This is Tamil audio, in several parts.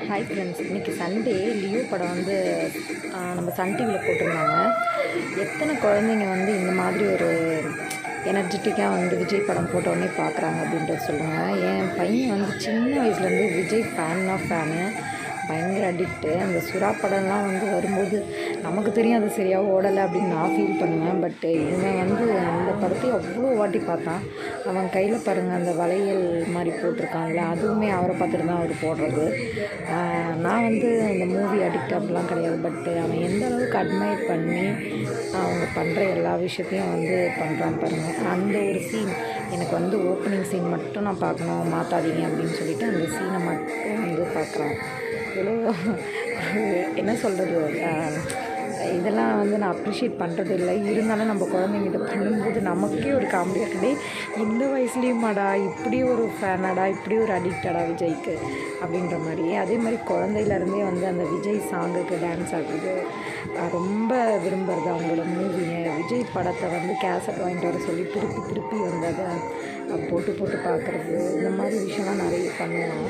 ஹாய் ஃப்ரெண்ட்ஸ் இன்றைக்கி சண்டே லியோ படம் வந்து நம்ம சன் டிவியில் போட்டிருந்தாங்க. எத்தனை குழந்தைங்க வந்து இந்த மாதிரி ஒரு எனர்ஜெட்டிக்காக வந்து விஜய் படம் போட்ட பார்க்குறாங்க அப்படின்றத சொல்லுங்கள் என் பையன் வந்து சின்ன வயசுலேருந்து விஜய் ஃபேன்னா ஃபேனு பயங்கர அடிக்ட்டு அந்த சுறா படம்லாம் வந்து வரும்போது நமக்கு தெரியும் அது சரியாக ஓடலை அப்படின்னு நான் ஃபீல் பண்ணுவேன். பட்டு இவன் வந்து அந்த படத்தை அவ்வளோ வாட்டி பார்த்தான். அவன் கையில் பாருங்கள் அந்த வளையல் மாதிரி போட்டிருக்கான்ல அதுவுமே அவரை பார்த்துட்டு தான் அவர் போடுறது. நான் வந்து இந்த மூவி அடிக்ட் அப்படிலாம் கிடையாது. பட்டு அவன் எந்த அளவுக்கு அட்மையர் பண்ணி அவங்க பண்ணுற எல்லா விஷயத்தையும் வந்து பண்ணுறான் பாருங்கள் அந்த ஒரு சீன் எனக்கு வந்து ஓப்பனிங் சீன் மட்டும் நான் பார்க்கணும் மாற்றாதீங்க அப்படின்னு சொல்லிட்டு அந்த சீனை மட்டும் வந்து பார்க்குறான். இவ்வளோ என்ன சொல்கிறது இதெல்லாம் வந்து நான் அப்ரிஷியேட் பண்ணுறது இல்லை இருந்தாலும் நம்ம குழந்தைங்க இதை பண்ணும்போது நமக்கே ஒரு காமெடியாக இருக்குதே இந்த வயசுலேயுமாடா? இப்படி ஒரு ஃபேனாடா இப்படி ஒரு அடிக்டடா விஜய்க்கு? அப்படின்ற மாதிரி. அதே மாதிரி குழந்தையிலேருந்தே வந்து அந்த விஜய் சாங்குக்கு டான்ஸ் ஆடுறது ரொம்ப விரும்புறது அவங்களோட மூவிங்க விஜய் படத்தை வந்து கேசட் வாங்கிட்டு வர சொல்லி திருப்பி திருப்பி வந்து அதை போட்டு போட்டு பார்க்குறது இந்த மாதிரி விஷயம்லாம் நிறைய பண்ணுவோம்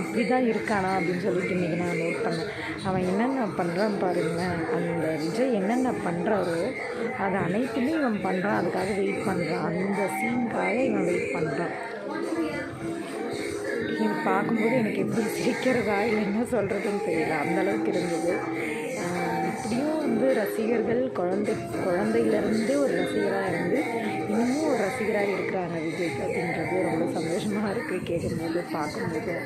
இப்படி தான் இருக்கானா அப்படின்னு சொல்லிட்டு இன்றைக்கி நான் நோட் பண்ணேன். அவன் என்னென்ன பண்ணுறான் பாருங்களேன். அந்த விஜய் என்னென்ன பண்ணுறாரோ அது அனைத்துமே இவன் பண்ணுறான் அதுக்காக வெயிட் பண்ணுறான் அந்த சீனுக்காக இவன் வெயிட் பண்ணுறான் இது பார்க்கும்போது எனக்கு எப்படி சிரிக்கிறதா இல்லை என்ன சொல்கிறதுன்னு தெரியல அந்தளவுக்கு இருந்தது. ரசிகர்கள் குழந்தை குழந்தையிலேருந்தே ஒரு ரசிகராக இருந்து இன்னமும் ஒரு ரசிகராக இருக்கிறாங்க விஜய்க்கு அப்படின்றது ரொம்ப சந்தோஷமாக இருக்குது கேட்கும்போது பார்க்கும்போது.